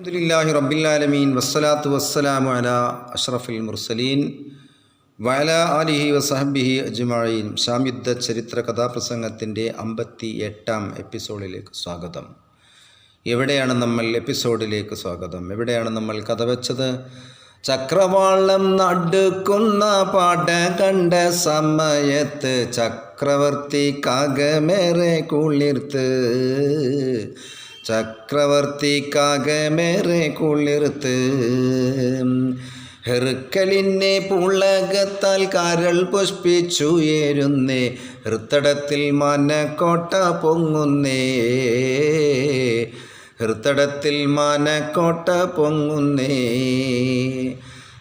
അലഹമുല്ലാഹി റബ്ബിലാലമീൻ വസ്സലാത്തു വസ്സലാമു അല അഷ്റഫുൽ മുർസലീൻ വയല അലിഹി വസഹബിഹി അജ്മഴീൻ ഷാമിദ്ദ ചരിത്ര കഥാപ്രസംഗത്തിന്റെ അമ്പത്തി എട്ടാം എപ്പിസോഡിലേക്ക് സ്വാഗതം. എവിടെയാണ് നമ്മൾ എപ്പിസോഡിലേക്ക് സ്വാഗതം? എവിടെയാണ് നമ്മൾ കഥ വെച്ചത്? ചക്രവാളം നടുക്കുന്ന പാട കണ്ട സമയത്ത് ചക്രവർത്തി കകമേറെ കുളിർത്ത് ചക്രവർത്തിക്കാകമേറെ കുളിർത്ത്. ഹെറുക്കലിനെ പുളകത്താൽ കാരൾ പുഷ്പിച്ചുയരുന്നേ ഹൃത്തടത്തിൽ മനക്കോട്ട പൊങ്ങുന്നേ. ഹൃത്തടത്തിൽ മനക്കോട്ട പൊങ്ങുന്നേ.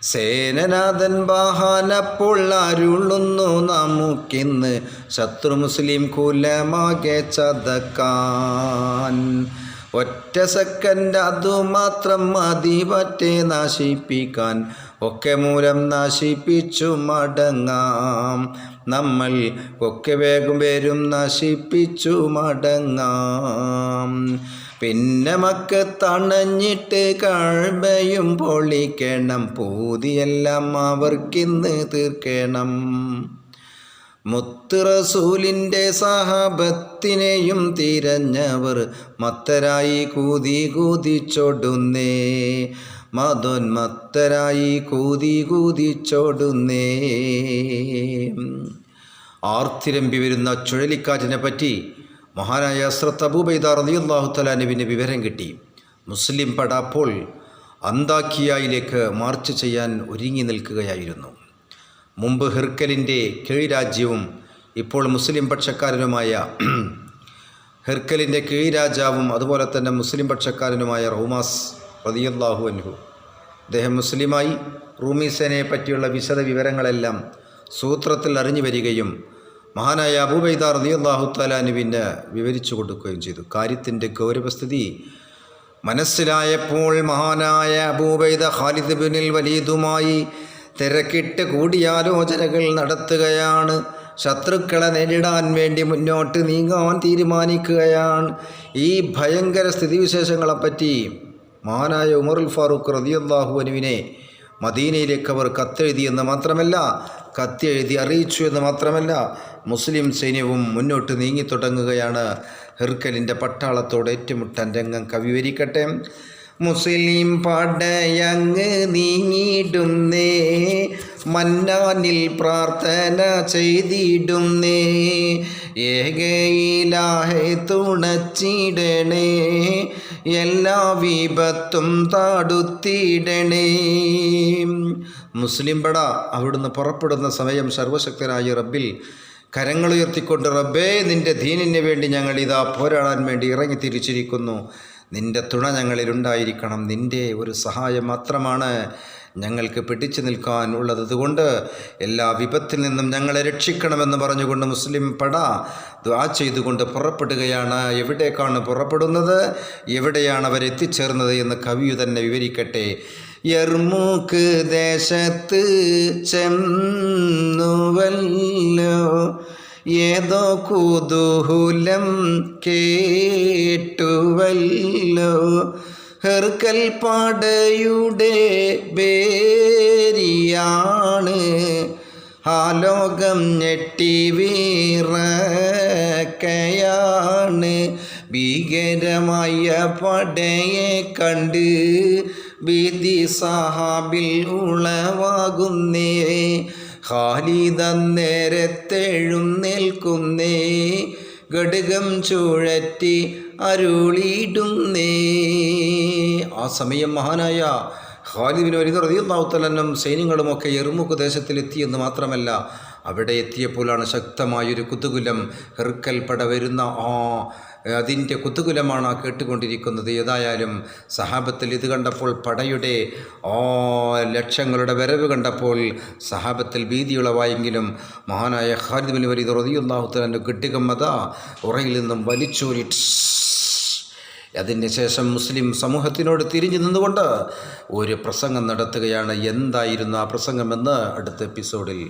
സേനനാഥൻ വാഹനപ്പോൾ അരുളുന്നു നമുക്കിന്ന്. ശത്രു മുസ്ലിം കുലമാകെ ചതക്കാൻ. ഒറ്റ സെക്കൻഡ് അതുമാത്രം മതി പറ്റേ നാശിപ്പിക്കാൻ. ഒക്കെ മൂലം നശിപ്പിച്ചു മടങ്ങാം. നമ്മൾ ഒക്കെ വേഗം വരും നശിപ്പിച്ചു മടങ്ങാം. പിന്നെ മക്ക് തണഞ്ഞിട്ട് കഴബയും പൊളിക്കണം. പൂതിയെല്ലാം അവർക്കിന്ന് തീർക്കണം. മുത്ത് റസൂലിന്റെ സഹാബത്തിനെയും തിരഞ്ഞവർ മത്തരായി കൂതി കൂതിച്ചോടുന്നേ മതോന്മത്തരായി കൂതി കൂതിച്ചോടുന്നേ ആർത്തിരമ്പി വരുന്ന ചുഴലിക്കാറ്റിനെ പറ്റി മഹാനായ അസ്രത്ത് അബൂബൈദ റളിയല്ലാഹു തലാനുവിന് വിവരം കിട്ടി. മുസ്ലിം പട അപ്പോൾ അന്താക്കിയയിലേക്ക് മാർച്ച് ചെയ്യാൻ ഒരുങ്ങി നിൽക്കുകയായിരുന്നു. മുമ്പ് ഹിർക്കലിന്റെ കീഴ്രാജ്യവും ഇപ്പോൾ മുസ്ലിം പക്ഷക്കാരനുമായ ഹിർക്കലിന്റെ കീഴ്രാജാവും അതുപോലെ തന്നെ മുസ്ലിം പക്ഷക്കാരനുമായ റൗമാസ് റതിയല്ലാഹു അൻഹു. അദ്ദേഹം മുസ്ലിമായി റൂമി സേനയെ പറ്റിയുള്ള വിശദ വിവരങ്ങളെല്ലാം സൂത്രത്തിൽ അറിഞ്ഞു വരികയും മഹാനായ അബൂബൈദ റതിയല്ലാഹു താലാനുവിന് വിവരിച്ചു കൊടുക്കുകയും ചെയ്തു. കാര്യത്തിന്റെ ഗൗരവസ്ഥിതി മനസ്സിലായപ്പോൾ മഹാനായ അബൂബൈദ ഖാലിദ് ബിനിൽ വലീദുമായി തിരക്കിട്ട് കൂടിയാലോചനകൾ നടത്തുകയാണ്. ശത്രുക്കളെ നേരിടാൻ വേണ്ടി മുന്നോട്ട് നീങ്ങാൻ തീരുമാനിക്കുകയാണ്. ഈ ഭയങ്കര സ്ഥിതിവിശേഷങ്ങളെപ്പറ്റി മഹാനായ ഉമറുൽ ഫാറൂഖ് റതിയല്ലാഹു അനുവിനെ മദീനയിലേക്ക് അവർ കത്തെഴുതിയെന്ന് മാത്രമല്ല കത്തെഴുതി അറിയിച്ചു എന്ന് മാത്രമല്ല മുസ്ലിം സൈന്യവും മുന്നോട്ട് നീങ്ങിത്തുടങ്ങുകയാണ് ഹിർക്കലിന്റെ പട്ടാളത്തോട് ഏറ്റുമുട്ടാൻ രംഗം കവിവരിക്കട്ടെ. മുസ്ലിം പടയങ്ങ് നീങ്ങിയിടുന്നേ മന്നാനിൽ പ്രാർത്ഥന ചെയ്തിടുന്നേ ഏകയിലാഹെ തുണച്ചിടണേ എല്ലാ വിപത്തും താടുത്തിടണേ. മുസ്ലിം പട അവിടുന്ന് പുറപ്പെടുന്ന സമയം സർവശക്തനായ റബ്ബിൽ കരങ്ങളുയർത്തിക്കൊണ്ട് റബ്ബേ നിന്റെ ദീനിന് വേണ്ടി ഞങ്ങൾ ഇതാ പോരാടാൻ വേണ്ടി ഇറങ്ങി തിരിച്ചിരിക്കുന്നു നിന്റെ തുണ ഞങ്ങളിലുണ്ടായിരിക്കണം. നിന്റെ ഒരു സഹായം മാത്രമാണ് ഞങ്ങൾക്ക് പിടിച്ചു നിൽക്കാൻ ഉള്ളതുകൊണ്ട് എല്ലാ വിപത്തിൽ നിന്നും ഞങ്ങളെ രക്ഷിക്കണമെന്ന് പറഞ്ഞുകൊണ്ട് മുസ്ലിം പട ദ്വാ ചെയ്തുകൊണ്ട് പുറപ്പെടുകയാണ്. എവിടേക്കാണ് പുറപ്പെടുന്നത്? എവിടെയാണ് അവരെത്തിച്ചേർന്നത് എന്ന് കവിയു തന്നെ വിവരിക്കട്ടെ. യർമൂക്ക് ദേശത്ത് ചെന്നുവല്ലോ. ഏതോ കുതൂഹുലം കേട്ടുവല്ലോ. ഹെർക്കൽ പാടയുടെ ബേരിയാണ്. ആലോകം ലോകം ഞെട്ടി വീറക്കയാണ്. ഭീകരമായ പടയെ കണ്ട് ഭീതി സഹാബിൽ ഉളവാകുന്നേ. ഖാലിദ നേരത്തെഴുന്നേൽക്കുന്നേ ഘടകം ചുഴറ്റി അരുളിയിടുന്നേ. ആ സമയം മഹാനായ ഖാലിദിന് ഹൃദയം നാവുത്തലനും സൈന്യങ്ങളുമൊക്കെ എറുമുക്ക് ദേശത്തിലെത്തിയെന്ന് മാത്രമല്ല അവിടെ എത്തിയപ്പോഴാണ് ശക്തമായൊരു കുതുകുലം ഹെർക്കൽ വരുന്ന ആ അതിന്റെ കുത്തുകുലമാണ് കേട്ടുകൊണ്ടിരിക്കുന്നത്. ഏതായാലും സഹാബത്തിൽ ഇത് കണ്ടപ്പോൾ പടയുടെ ആ ലക്ഷങ്ങളുടെ വരവ് കണ്ടപ്പോൾ സഹാബത്തിൽ ഭീതിയുളവായെങ്കിലും മഹാനായ ഖാലിദ് ബിൻ വലീദ് റതിയുള്ളാഹുത്തലന്റെ ഗഡ്ഡികം അത ഉറയിൽ നിന്നും വലിച്ചോരി അതിന് ശേഷം മുസ്ലിം സമൂഹത്തിനോട് തിരിഞ്ഞു നിന്നുകൊണ്ട് ഒരു പ്രസംഗം നടത്തുകയാണ്. എന്തായിരുന്നു ആ പ്രസംഗമെന്ന് അടുത്ത എപ്പിസോഡിൽ